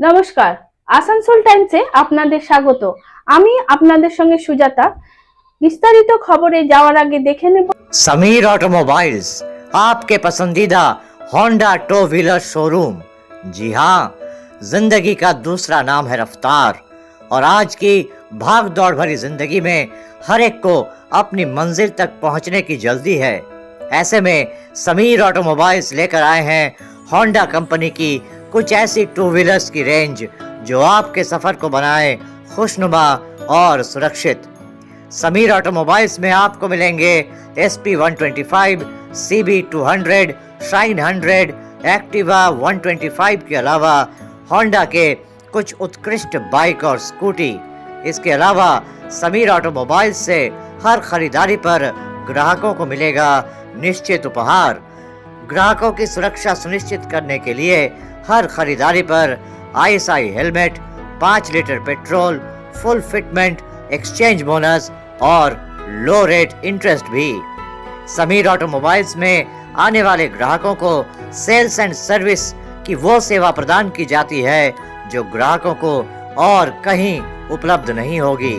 নমস্কার আসানসোল টাইমসে আপনাদের স্বাগত আমি আপনাদের সঙ্গে সুজাতা বিস্তারিত খবরে যাওয়ার আগে দেখে নেব समीर ऑटोमोबाइल्स आपके पसंदीदा होंडा टू व्हीलर शोरूम जी हाँ जिंदगी का दूसरा नाम है रफ्तार और आज की भाग दौड़ भरी जिंदगी में हर एक को अपनी मंजिल तक पहुंचने की जल्दी है ऐसे में समीर ऑटोमोबाइल्स लेकर आए हैं होंडा कंपनी की कुछ ऐसी टू व्हीलर्स की रेंज जो आपके सफ़र को बनाए खुशनुमा और सुरक्षित। समीर ऑटोमोबाइल्स में आपको मिलेंगे S P one twenty shine hundred, Activa one twenty five के अलावा होंडा के कुछ उत्कृष्ट बाइक और स्कूटी। इसके अलावा समीर ऑटोमोबाइल्स से हर खरीदारी पर ग्राहकों को मिलेगा निश्चित उपहार। ग्राहकों की सुरक्षा सुनिश्चित करने के लिए हर खरीदारी पर आईएसआई हेलमेट, पाँच litre petrol, full fitment, exchange bonus और लो रेट इंटरेस्ट भी। समीर ऑटोमोबाइल्स में आने वाले ग्राहकों को सेल्स एंड सर्विस की वो सेवा प्रदान की जाती है जो ग्राहकों को और कहीं उपलब्ध नहीं होगी।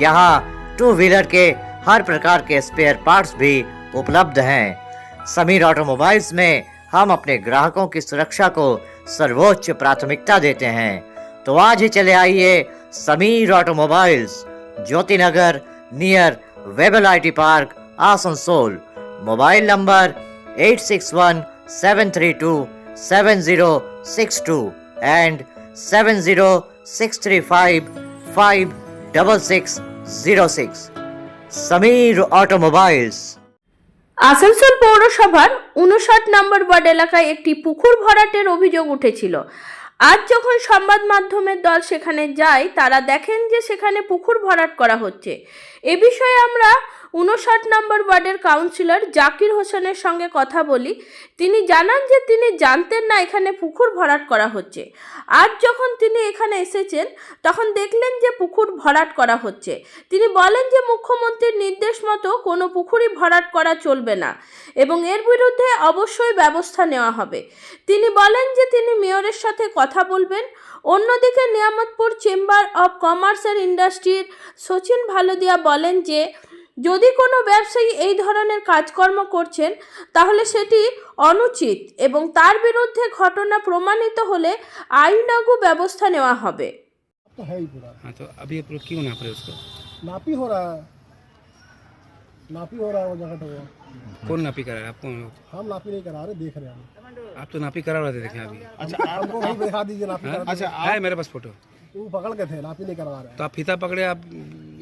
यहाँ टू व्हीलर के हर प्रकार के स्पेयर पार्ट्स भी उपलब्ध हैं। समीर ऑटोमोबाइल्स में हम अपने ग्राहकों की सुरक्षा को सर्वोच्च प्राथमिकता देते हैं। तो आज ही चले आइए Sameer automobiles Jyoti Nagar near Webel IT park, Asansol. Mobile number 8617327062 and 7063556606 Sameer automobiles. Asansol পৌরসভার উনষাট নম্বর ওয়ার্ড এলাকায় একটি পুকুর ভরাটের অভিযোগ উঠেছিল। আজ যখন সংবাদ মাধ্যমের দল সেখানে যায়, তারা দেখেন যে সেখানে পুকুর ভরাট করা হচ্ছে। এ বিষয়ে আমরা উনষাট নম্বর ওয়ার্ডের কাউন্সিলর জাকির হোসেনের সঙ্গে কথা বলি। তিনি জানান যে, তিনি জানতেন না এখানে পুকুর ভরাট করা হচ্ছে। আজ যখন তিনি এখানে এসেছেন, তখন দেখলেন যে পুকুর ভরাট করা হচ্ছে। তিনি বলেন যে, মুখ্যমন্ত্রীর নির্দেশ মতো কোনো পুকুরই ভরাট করা চলবে না এবং এর বিরুদ্ধে অবশ্যই ব্যবস্থা নেওয়া হবে। তিনি বলেন যে, তিনি মেয়রের সাথে কথা বলবেন। অন্যদিকে Niyamatpur chamber of commerce and ইন্ডাস্ট্রির সচিন ভালোদিয়া বলেন যে যদি কোনো ব্যবসায়ী এই ধরনের কাজকর্ম করছেন তাহলে সেটি অনুচিত এবং তার বিরুদ্ধে ঘটনা প্রমাণিত হলে আইনাগু ব্যবস্থা নেওয়া হবে तो है ही पूरा हाँ तो अभी आप लोग क्यों नाप रहे हो उसको नापी हो रहा है नापी हो रहा है वो जगह तो वो कौन नापी करा रहा है आपको हम नापी नहीं करा रहे देख रहे हैं हम आप तो नापी करा रहे थे देखें अभी अच्छा हमको वही दिखा दीजिए नापी हाँ? करा अच्छा है मेरे पास फोटो वो पकड़ के थे नापी नहीं करवा रहे तो आप फीता पकड़े आप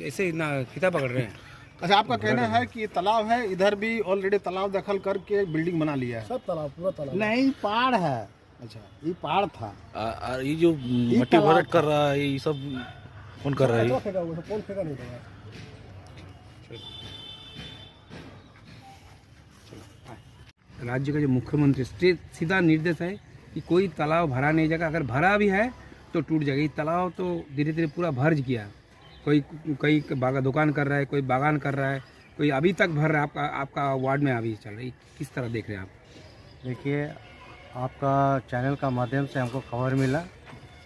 ऐसे ही ना फीता पकड़ रहे हैं अच्छा आपका कहना है। कि ये तालाब है इधर भी ऑलरेडी तालाब दखल करके बिल्डिंग बना लिया है? सब तालाब पूरा तालाब नहीं पहाड़ है। अच्छा ये पहाड़ था। आ- आ, ये जो मट्टी भरट कर रहा है ये सब कौन कर रहा है? है, कौन फेंका नहीं राज्य का जो मुख्यमंत्री सीधा निर्देश है कि कोई तालाब भरा नहीं जाएगा। अगर भरा भी है तो टूट जाएगा। ये तालाब तो धीरे धीरे पूरा भर गया। कोई कोई बागा दुकान कर रहा है, कोई बागान कर रहा है, कोई अभी तक भर रहा है, आपका आपका वार्ड में अभी चल रहा, किस तरह देख रहे हैं आप? देखिए, आपका चैनल का माध्यम से हमको खबर मिला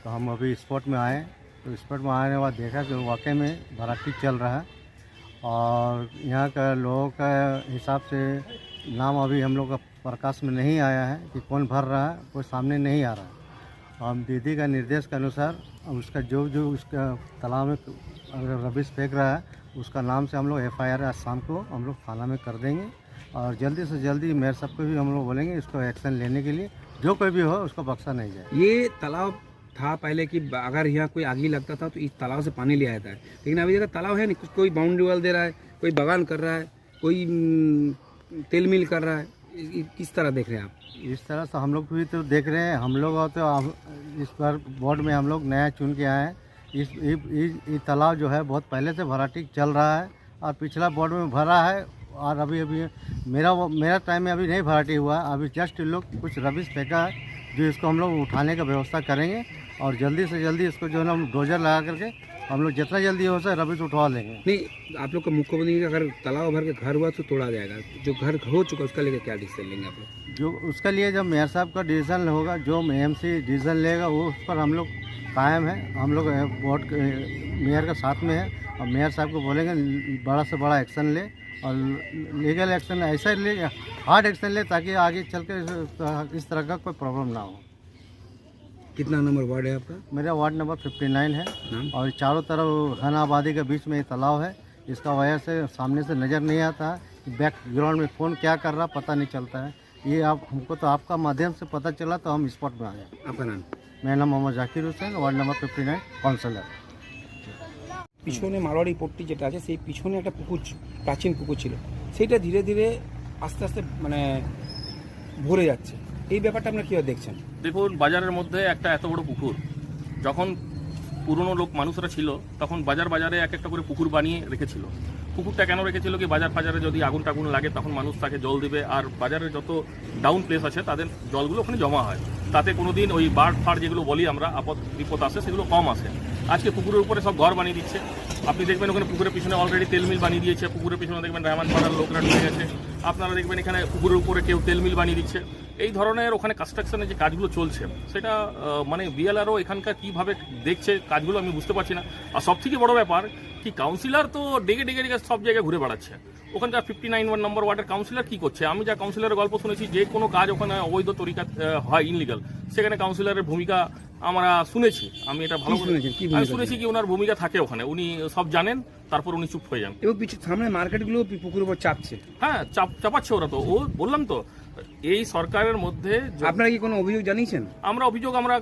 तो हम अभी स्पॉट में आए तो स्पॉट में आने के बाद देखा कि वाकई में भराटी चल रहा है, और यहाँ का लोगों का हिसाब से नाम अभी हम लोग का प्रकाश में नहीं आया है कि कौन भर रहा है, कोई सामने नहीं आ रहा है। हम दीदी का निर्देश के अनुसार उसका जो जो उसका तालाब में अगर रबिश फेंक रहा है उसका नाम से हम लोग एफ़ आई आर आज शाम को हम लोग थाना में कर देंगे। और जल्दी से जल्दी मेयर साहब को भी हम लोग बोलेंगे इसको एक्शन लेने के लिए। जो कोई भी हो उसको बख्शा नहीं जाए। ये तालाब था पहले कि अगर यहाँ कोई आगे लगता था तो इस तालाब से पानी ले आता है लेकिन अभी जगह तालाब है नहीं कोई बाउंड्री वाल दे रहा है कोई बगान कर रहा है कोई हम्म, तेल मिल कर रहा है। किस तरह देख रहे हैं आप? इस तरह से हम लोग भी तो देख रहे हैं। हम लोग तो इस बार बोर्ड में हम लोग नया चुन के आए हैं। इस तालाब जो है बहुत पहले से भराटी चल रहा है और पिछला बोर्ड में भरा है और अभी अभी मेरा मेरा टाइम में अभी नहीं भराटी हुआ। अभी जस्ट लोग कुछ रबिश फेंका है जो इसको हम लोग उठाने का व्यवस्था करेंगे। और जल्दी से जल्दी इसको जो है ना हम डोजर लगा करके हम लोग जितना जल्दी हो सके रबिश उठवा लेंगे। नहीं आप लोग का मुख्यमंत्री का अगर तालाब भर के घर हुआ तो तोड़ा जाएगा। जो घर हो चुका उसका लेकर क्या डिसीज़न लेंगे आप लोग? जो उसके लिए जब मेयर साहब का डिसीज़न होगा जो एमसी डिसीज़न लेगा वो उस पर हम लोग कायम है। हम लोग वोट मेयर के साथ में है और मेयर साहब को बोलेंगे बड़ा से बड़ा एक्शन ले और लीगल एक्शन ऐसा ले हार्ड एक्शन ले ताकि आगे चल के इस- इस तरह का कोई प्रॉब्लम ना हो। कितना नंबर वार्ड है आपका मेरा वार्ड नंबर 59 है नाम? और चारों तरफ घन आबादी के बीच में ये तालाब है जिसका वजह से सामने से नज़र नहीं आता है बैकग्राउंड में कौन क्या कर रहा पता नहीं चलता है ये आप हमको तो आपका माध्यम से पता चला तो हम स्पॉट में आए आपका नाम मेरा नाम Mohammed Zakir Hossain ward number fifty nine councillor পিছনে মারোয়ারি পট্টি যেটা আছে সেই পিছনে একটা পুকুর ছিল, প্রাচীন পুকুর ছিল সেইটা ধীরে ধীরে আস্তে আস্তে মানে ভরে যাচ্ছে এই ব্যাপারটা আপনারা কীভাবে দেখছেন? দেখুন, বাজারের মধ্যে একটা এত বড় পুকুর, যখন পুরনো লোক মানুষরা ছিল, তখন বাজার বাজারে এক একটা করে পুকুর বানিয়ে রেখেছিল। পুকুরটা কেন রেখেছিল কি, বাজার ফাজারে যদি আগুন টাগুন লাগে, তখন মানুষ তাকে জল দেবে। আর বাজারে যত ডাউন প্লেস আছে, তাদের জলগুলো ওখানে জমা হয়। তাতে কোনো দিন ওই বার্ড ফাড় যেগুলো বলি আমরা, আপদ, বিপদ আসে, সেগুলো কম আসে। আজকে পুকুরের উপরে সব ঘর বানিয়ে দিচ্ছে। আপনি দেখবেন ওখানে পুকুরের পিছনে অলরেডি তেল মিল বানিয়ে দিয়েছে। পুকুরের পিছনে দেখবেন রায়মান পাড়ার লোকরা ঢুকে গেছে। আপনারা দেখবেন এখানে পুকুরের উপরে কেউ তেল মিল বানিয়ে দিচ্ছে। এই ধরনের ওখানে কনস্ট্রাকশনের যে কাজগুলো চলছে সেটা মানে বিএলআরও এখানকার কীভাবে দেখছে কাজগুলো আমি বুঝতে পারছি না। আর সব থেকে বড় ব্যাপার কি কাউন্সিলর তো ডেকে ডেকে ডেকে সব জায়গায় ঘুরে বেড়াচ্ছে। ওখানকার ফিফটি নাইন ওয়ান নম্বর ওয়ার্ডের কাউন্সিলর কী করছে? আমি যা কাউন্সিলরের গল্প শুনেছি যে কোনো কাজ ওখানে অবৈধ তরিকা হয় ইনলিগাল সেখানে কাউন্সিলরের ভূমিকা আমরা শুনেছি। আমি এটা ভালো আমি শুনেছি কি ওনার ভূমিকা থাকে ওখানে। উনি সব জানেন তারপর উনি চুপ হয়ে যান। এবং পিছু সামনে মার্কেটগুলো পুকুরের উপর চাপছে। হ্যাঁ চাপ চাপাচ্ছে ওরা তো। ও বললাম তো এই সরকারের মধ্যে আপনারা কি কোনো অভিযোগ জানিয়েছেন? আমরা অভিযোগ আমরা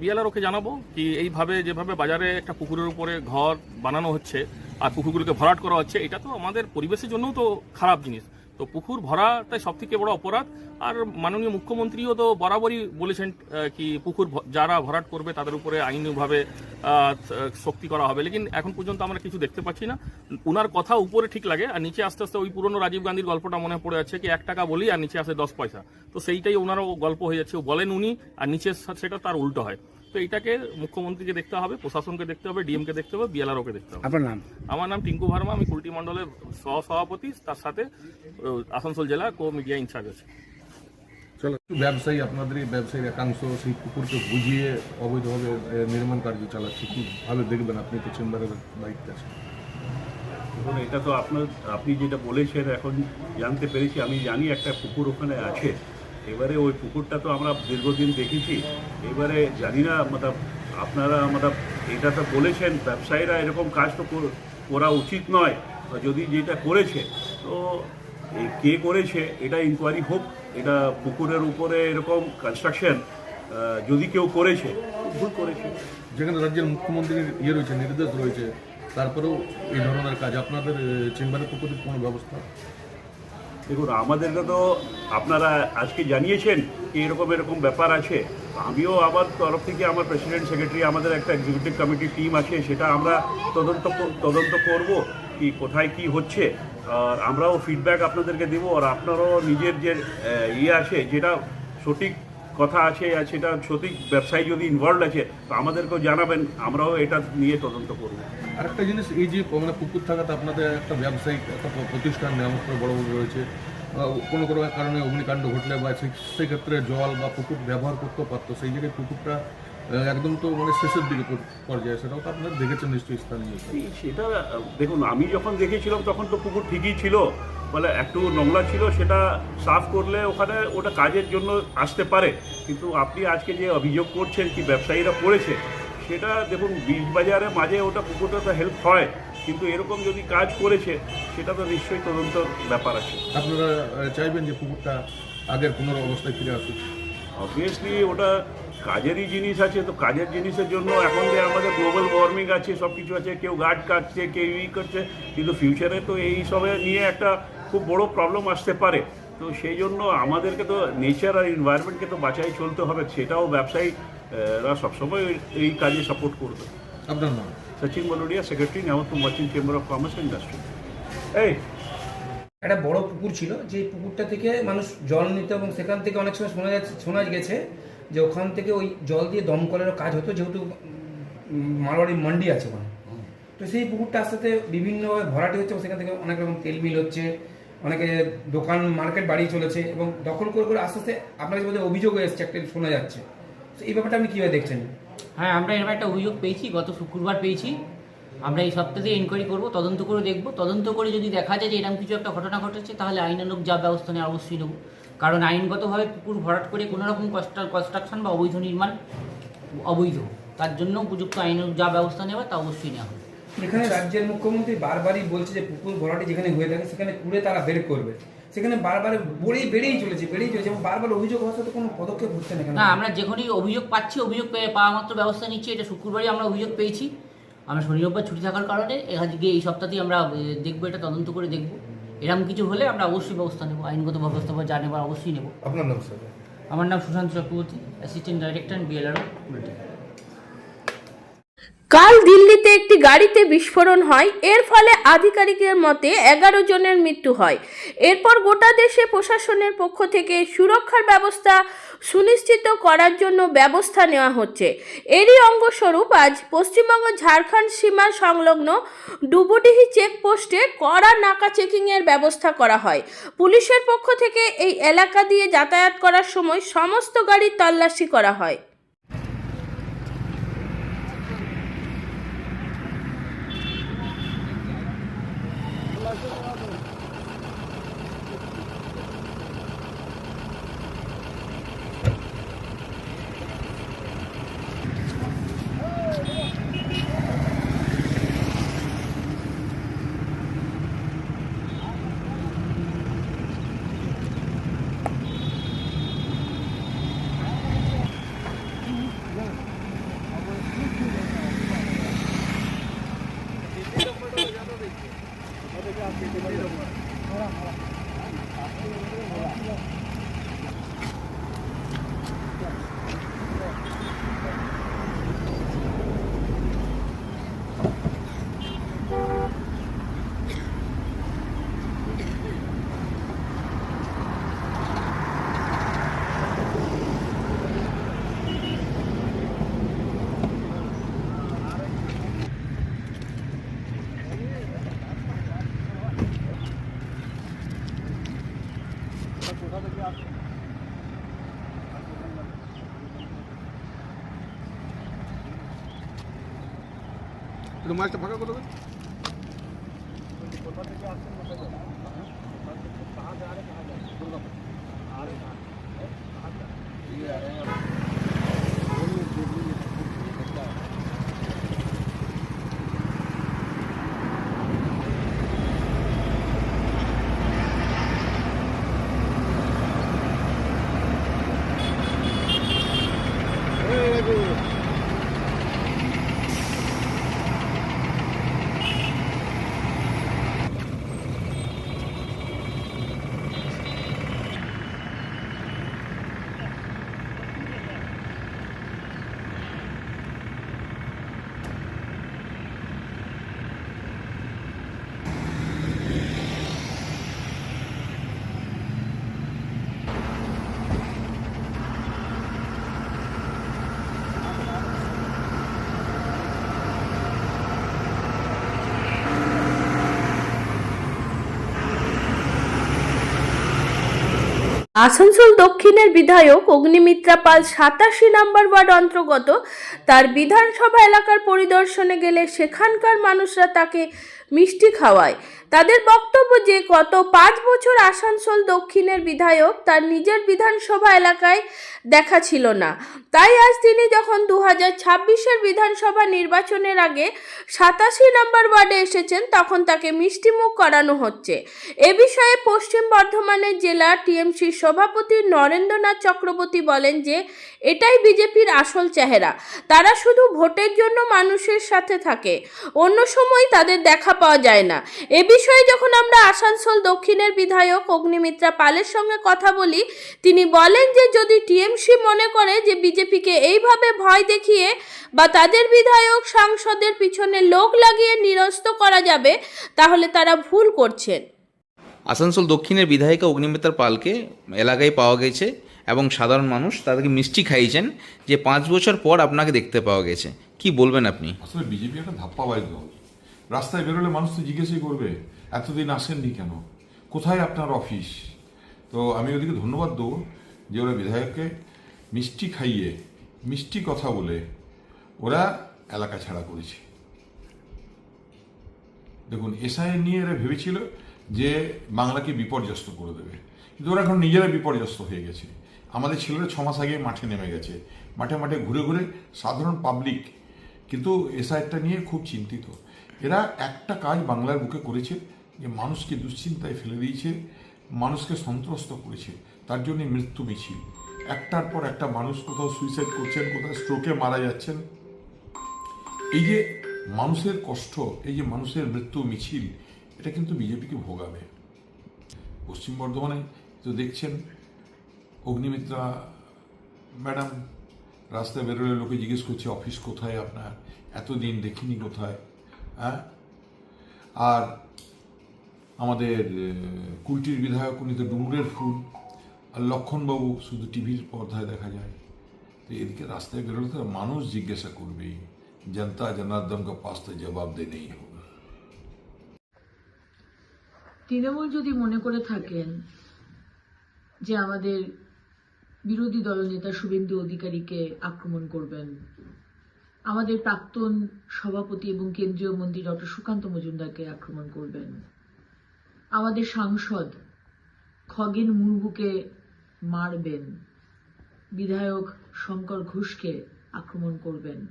বিএলআর ওকে জানাব কি এইভাবে যেভাবে বাজারে একটা পুকুরের উপরে ঘর বানানো হচ্ছে আর পুকুরগুলোকে ভরাট করা হচ্ছে এটা তো আমাদের পরিবেশের জন্যও তো খারাপ জিনিস। তো পুকুর ভরাটাই সব থেকে বড় অপরাধ। আর মাননীয় মুখ্যমন্ত্রীও তো বরাবরই বলেছেন কি পুকুর যারা ভরাট করবে তাদের উপরে আইনিভাবে শক্তি করা হবে। লেকিন এখন পর্যন্ত আমরা কিছু দেখতে পাচ্ছি না। উনার কথা উপরে ঠিক লাগে, আর নিচে আস্তে আস্তে ওই পুরনো রাজীব গান্ধীর গল্পটা মনে পড়ে যাচ্ছে কি, এক টাকা বলি আর নিচে আসে দশ পয়সা। তো সেইটাই ওনারও গল্প হয়ে যাচ্ছে। বলেন উনি, আর নিচে সেটা তার উল্টো হয়। তো এইটাকে মুখ্যমন্ত্রীকে দেখতে হবে প্রশাসনকে দেখতে হবে ডিএমকে দেখতে হবে বিএলআরওকে দেখতে হবে। আপনার নাম? আমার নাম টিঙ্কু ভার্মা আমি কুলটি মণ্ডলের সহ সভাপতি তার সাথে আসানসোল জেলা কো মিডিয়া ইনচার্জ আছে। চলো ব্যবসায়ী আপনাদের এই ব্যবসায়ীর একাংশ সেই পুকুরকে বুঝিয়ে অবৈধভাবে নির্মাণ কার্য চালাচ্ছে কীভাবে দেখবেন আপনি তো চেম্বারের দায়িত্বে আছেন? দেখুন এটা তো আপনার আপনি যেটা বলেছেন এখন জানতে পেরেছি আমি জানি একটা পুকুর ওখানে আছে। এবারে ওই পুকুরটা তো আমরা দীর্ঘদিন দেখেছি এবারে জানি না মতলব আপনারা মতলব এটা তো বলেছেন ব্যবসায়ীরা এরকম কাজ তো করা উচিত নয়। বা যদি যেটা করেছে তো কে করেছে এটা ইনকোয়ারি হোক এটা পুকুরের উপরে এরকম কনস্ট্রাকশন যদি কেউ করেছে ভুল করেছে। যেখানে রাজ্যের মুখ্যমন্ত্রীর ইয়ে রয়েছে নির্দেশ রয়েছে তারপরেও এই ধরনের কাজ আপনাদের চেম্বারের পক্ষ থেকে কোনো ব্যবস্থা? দেখুন আমাদেরকে তো আপনারা আজকে জানিয়েছেন এরকম এরকম ব্যাপার আছে। আমিও আমার তরফ থেকে আমার প্রেসিডেন্ট সেক্রেটারি আমাদের একটা এক্সিকিউটিভ কমিটি টিম আছে, সেটা আমরা তদন্ত তদন্ত করব, কি, কোথায় কি হচ্ছে। আর আমরাও ফিডব্যাক আপনাদেরকে দেবো, আর আপনারাও নিজের যে ইয়ে আছে, যেটা সঠিক কথা আছে, আর সেটা সঠিক ব্যবসায়ী যদি ইনভলভ আছে, তো আমাদেরকেও জানাবেন, আমরাও এটা নিয়ে তদন্ত করব। আরেকটা জিনিস, এই যে মানে পুকুর থাকাতে আপনাদের একটা ব্যবসায়িক, একটা প্রতিষ্ঠান করে বড় বড় রয়েছে কোনো কোনো কারণে অগ্নিকাণ্ড ঘটলে বা সেক্ষেত্রে জল বা পুকুর ব্যবহার করতে পারতো। সেই জায়গায় পুকুরটা একদম তো মানে শেষের দিকে পর্যায়ে, সেটাও তো আপনারা দেখেছেন নিশ্চয়ই স্থানীয়। সেটা দেখুন, আমি যখন দেখেছিলাম তখন তো পুকুর ঠিকই ছিল। বলে একটু নোংরা ছিল, সেটা সাফ করলে ওখানে ওটা কাজের জন্য আসতে পারে। কিন্তু আপনি আজকে যে অভিযোগ করছেন কি ব্যবসায়ীরা করেছে, সেটা দেখুন বীজ বাজারে মাঝে ওটা পুকুরটা হেল্প হয়। কিন্তু এরকম যদি কাজ করেছে সেটা তো নিশ্চয়ই তদন্ত ব্যাপার আছে। আপনারা চাইবেন যে পুকুরটা আগের পুনর অবস্থায় ফিরে আসুক? অবভিয়াসলি ওটা কাজেরই জিনিস আছে তো কাজের জিনিসের জন্য এখন যে আমাদের গ্লোবাল ওয়ার্মিং আছে সব কিছু আছে কেউ গার্ড কাটছে কেউ ই করছে কিন্তু ফিউচারে তো এই সবে নিয়ে একটা খুব বড় প্রবলেম আসতে পারে। তো সেই জন্য আমাদেরকে তো নেচার আর এনভায়রনমেন্টকে তো বাঁচাই চলতে হবে সেটাও ব্যবসায়ীরা সবসময় এই কাজে সাপোর্ট করবে। আপনার নাম Sachin Bhalodia secretary নেওয়াতুম merchant chamber of commerce industry এই একটা বড় পুকুর ছিল যে পুকুরটা থেকে মানুষ জল নিত এবং সেখান থেকে অনেক সময় শোনা যাচ্ছে শোনা গেছে যে ওখান থেকে ওই জল দিয়ে দমকলেরও কাজ হতো যেহেতু উম, মারোয়াড়ি মান্ডি আছে ওখানে। তো সেই পুকুরটা আস্তে আস্তে বিভিন্নভাবে ভরাটি হচ্ছে এবং সেখান থেকে অনেক রকম তেল মিল হচ্ছে অনেকে দোকান মার্কেট বাড়িয়ে চলেছে এবং দখল করে করে আস্তে আস্তে আপনার মধ্যে অভিযোগ এসছে একটা শোনা যাচ্ছে। তো এই ব্যাপারটা আপনি কীভাবে দেখছেন? হ্যাঁ আমরা এরকম একটা অভিযোগ পেয়েছি, গত শুক্রবার পেয়েছি। আমরা এই সপ্তাহে এনকোয়ারি করব, তদন্ত করে দেখব। তদন্ত করে যদি দেখা যায় যে এরকম কিছু একটা ঘটনা ঘটেছে, তাহলে আইনানুক যা ব্যবস্থা নেওয়া অবশ্যই নেব। কারণ আইনগতভাবে পুকুর ভরাট করে কোনো রকম কনস্ট্রাকশন বা অবৈধ নির্মাণ অবৈধ। তার জন্য উপযুক্ত আইনানুক যা ব্যবস্থা নেওয়া তা অবশ্যই নেওয়া হবে। যেখানে রাজ্যের মুখ্যমন্ত্রী বারবারই বলছে যে পুকুর ভরাটি যেখানে হয়ে থাকে, সেখানে কুড়ে তারা বের করবে। সেখানে বারবার বেড়েই বেড়েই চলেছে বেড়েই চলেছে। এবং বারবার অভিযোগ হওয়ার সাথে কোনো পদক্ষেপ হচ্ছে না কেন? না আমরা যেখানেই অভিযোগ পাচ্ছি অভিযোগ পেয়ে পাওয়া মাত্র ব্যবস্থা নিচ্ছি। এটা শুক্রবারই আমরা অভিযোগ পেয়েছি। আমরা শনি রোববার ছুটি থাকার কারণে আজকে এই সপ্তাহতেই আমরা দেখব এটা তদন্ত করে দেখব। এরকম কিছু হলে আমরা অবশ্যই ব্যবস্থা নেব আইনগত ব্যবস্থা যা নেবার অবশ্যই নেব। আপনার নাম স্যার? আমার নাম Sushanta Chakraborty assistant director BLRO bulletin. কাল দিল্লিতে একটি গাড়িতে বিস্ফোরণ হয়। এর ফলে আধিকারিকের মতে এগারো জনের মৃত্যু হয়। এরপর গোটা দেশে প্রশাসনের পক্ষ থেকে সুরক্ষার ব্যবস্থা সুনিশ্চিত করার জন্য ব্যবস্থা নেওয়া হচ্ছে। এরই অঙ্গস্বরূপ আজ পশ্চিমবঙ্গ ঝাড়খণ্ড সীমা সংলগ্ন ডুবুডিহি চেকপোস্টে কড়া নাকা চেকিংয়ের ব্যবস্থা করা হয়। পুলিশের পক্ষ থেকে এই এলাকা দিয়ে যাতায়াত করার সময় সমস্ত গাড়ির তল্লাশি করা হয়। একটু মাছটা ফাঁকা করে আসানসোল দক্ষিণের বিধায়ক অগ্নিমিত্রা পাল সাতাশি নম্বর ওয়ার্ড অন্তর্গত তার বিধানসভা এলাকার পরিদর্শনে গেলে সেখানকার মানুষরা তাকে মিষ্টি খাওয়ায়। তাদের বক্তব্য যে, গত পাঁচ বছর আসানসোল দক্ষিণের বিধায়ক তার নিজের বিধানসভা এলাকায় দেখা ছিল না। তাই আজ তিনি যখন দু হাজার ছাব্বিশের বিধানসভা নির্বাচনের আগে সাতাশি নম্বর ওয়ার্ডে এসেছেন, তখন তাকে মিষ্টিমুখ করানো হচ্ছে। এ বিষয়ে পশ্চিম বর্ধমানের জেলা টিএমসির সভাপতি নরেন্দ্রনাথ চক্রবর্তী বলেন যে, এটাই বিজেপির আসল চেহারা। তারা শুধু ভোটের জন্য মানুষের সাথে থাকে। অন্য সময় তাদের দেখা পাওয়া যায় না। এ বিষয়ে যখন আমরা আসানসোল দক্ষিণের বিধায়ক অগ্নিমিত্রা পালের সঙ্গে কথা বলি তিনি বলেন যে যদি টিএমসি মনে করে যে বিজেপিকে এইভাবে ভয় দেখিয়ে বা তাদের বিধায়ক সাংসদের পিছনে লোক লাগিয়ে নিরস্ত করা যাবে তাহলে তারা ভুল করছেন। আসানসোল দক্ষিণের বিধায়িকা অগ্নিমিত্রা পালকে এলাকায় পাওয়া গেছে এবং সাধারণ মানুষ তাদেরকে মিষ্টি খাইয়েছেন যে পাঁচ বছর পর আপনাকে দেখতে পাওয়া গেছে। কি বলবেন আপনি? আসলে বিজেপি একটা ধাপ্পাবাজ দল রাস্তায় বেরোলে মানুষ তো জিজ্ঞেসই করবে, এতদিন আসেননি কেন? কোথায় আপনার অফিস? তো আমি ওদিকে ধন্যবাদ দেবো যে ওরা বিধায়ককে মিষ্টি খাইয়ে, মিষ্টি কথা বলে ওরা এলাকা ছাড়া করেছে। দেখুন এসআই নিয়ে এরা ভেবেছিল যে বাংলাকে বিপর্যস্ত করে দেবে। কিন্তু ওরা এখন নিজেরা বিপর্যস্ত হয়ে গেছে। আমাদের ছেলেরা ছ মাস আগে মাঠে নেমে গেছে। মাঠে মাঠে ঘুরে ঘুরে সাধারণ পাবলিক কিন্তু এসআইটা নিয়ে খুব চিন্তিত। এরা একটা কাজ বাংলার বুকে করেছে, যে মানুষকে দুশ্চিন্তায় ফেলে দিয়েছে, মানুষকে সন্ত্রস্ত করেছে, তার জন্য মৃত্যু মিছিল। একটার পর একটা মানুষ কোথাও সুইসাইড করছেন, কোথাও স্ট্রোকে মারা যাচ্ছেন। এই যে মানুষের কষ্ট, এই যে মানুষের মৃত্যু মিছিল, এটা কিন্তু বিজেপিকে ভোগাবে। পশ্চিম বর্ধমানে তো দেখছেন, অগ্নিমিত্রা ম্যাডাম রাস্তায় বেরোলে লোকে জিজ্ঞেস করছে, অফিস কোথায় আপনার? এতদিন দেখিনি কোথায়? হ্যাঁ? আর আমাদের কুলটির বিধায়ক, উনি তো ডুমুরের ফুল। আর লক্ষণবাবু শুধু টিভির পর্দায় দেখা যায়। তো এদিকে রাস্তায় বেরোলে তো মানুষ জিজ্ঞাসা করবেই, জনতা জনার্দনকে পাস্তে জবাব দেনেই হবে। তৃণমূল যদি মনে করে থাকেন যে আমাদের বিরোধী দলনেতা শুভেন্দু অধিকারীকে আক্রমণ করবেন আমাদের প্রাক্তন সভাপতি এবং কেন্দ্রীয় মন্ত্রী ডক্টর সুকান্ত মজুমদারকে আক্রমণ করবেন। আমাদের সাংসদ খগেন মুর্মুকে মারবেন। বিধায়ক শঙ্কর ঘোষকে আক্রমণ করবেন।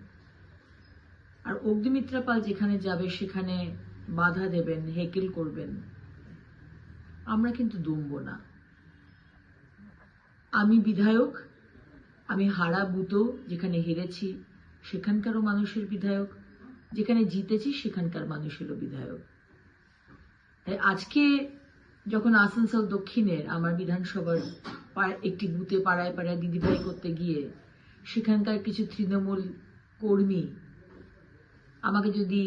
আর অগ্নিমিত্রা পাল যেখানে যাবে, সেখানে বাধা দেবেন, হেকেল করবেন। আমরা কিন্তু দমব না। আমি বিধায়ক, আমি হারা বুতো যেখানে হেরেছি সেখানকারও মানুষের বিধায়ক। যেখানে জিতেছি, সেখানকার মানুষেরও বিধায়ক। তাই আজকে যখন আসানসোল দক্ষিণের, আমার বিধানসভার একটি বুথে পাড়ায় পাড়ায় দিদিভাই করতে গিয়ে, সেখানকার কিছু তৃণমূল কর্মী আমাকে যদি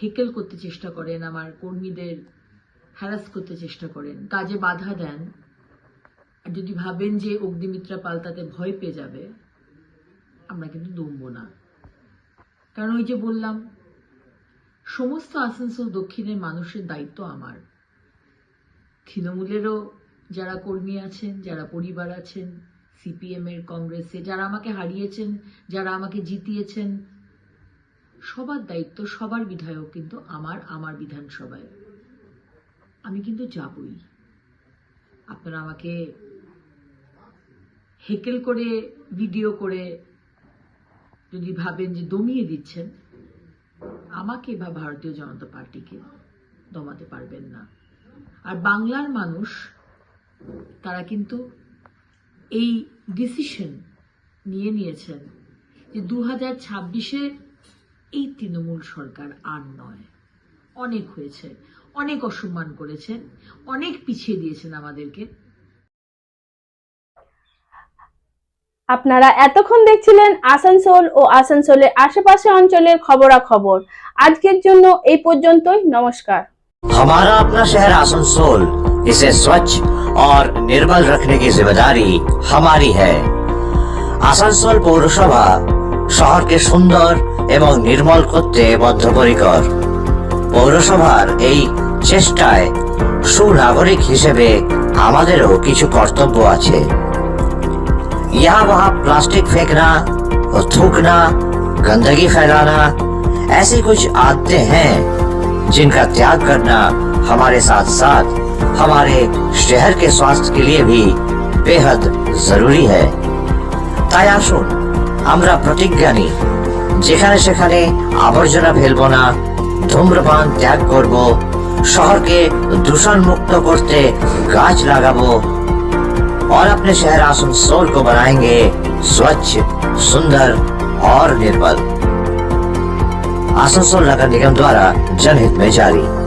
হেকেল করতে চেষ্টা করেন, আমার কর্মীদের হ্যারাস করতে চেষ্টা করেন, কাজে বাধা দেন, আর যদি ভাবেন যে অগ্নিমিত্রা পাল্টাতে ভয় পেয়ে যাবে, আমরা কিন্তু দমব না। কারণ ওই যে বললাম, সমস্ত আসানসোল দক্ষিণের মানুষের দায়িত্ব আমার। তৃণমূলেরও যারা কর্মী আছেন, যারা পরিবার আছেন সিপিএম এর কংগ্রেসে, যারা আমাকে হারিয়েছেন, যারা আমাকে জিতিয়েছেন, সবার দায়িত্ব, সবার বিধায়ক কিন্তু আমার আমার বিধানসভায়। আমি কিন্তু যাবই। আপনারা আমাকে হেকেল করে, ভিডিও করে যদি ভাবেন যে দমিয়ে দিচ্ছেন, আমাকে বা ভারতীয় জনতা পার্টিকে দমাতে পারবেন না। আর বাংলার মানুষ, তারা কিন্তু এই ডিসিশন নিয়ে নিয়েছেন যে দু হাজার ছাব্বিশে এই তৃণমূল সরকার আর নয়। অনেক হয়েছে, অনেক অসম্মান করেছেন, অনেক পিছিয়ে দিয়েছেন আমাদেরকে। আপনারা এতক্ষণ দেখছিলেন আসানসোল ও আসানসোলের আশেপাশে অঞ্চলের খবরাখবর আজকের জন্য এই পর্যন্তই নমস্কার हमारा अपना शहर आसनसोल इसे स्वच्छ और निर्मल रखने की जिम्मेदारी हमारी है আসানসোল পৌরসভা শহরকে সুন্দর এবং নির্মল করতে বদ্ধপরিকর পৌরসভার এই চেষ্টায় সুনাগরিক হিসেবে আমাদেরও কিছু কর্তব্য আছে यहाँ वहाँ प्लास्टिक फेंकना और थूकना गंदगी फैलाना ऐसी कुछ आदतें हैं जिनका त्याग करना हमारे साथ साथ हमारे शहर के स्वास्थ्य के लिए भी बेहद जरूरी है তাই আসুন আমরা প্রতিজ্ঞা নিই যেখানে সেখানে আবর্জনা ফেলবো না ধূম্রপান ত্যাগ করব শহরকে দূষণ মুক্ত করতে গাছ লাগাবো और अपने शहर आसनसोल को बनाएँगे स्वच्छ, सुंदर और निर्मल आसनसोल नगर निगम द्वारा जनहित में जारी।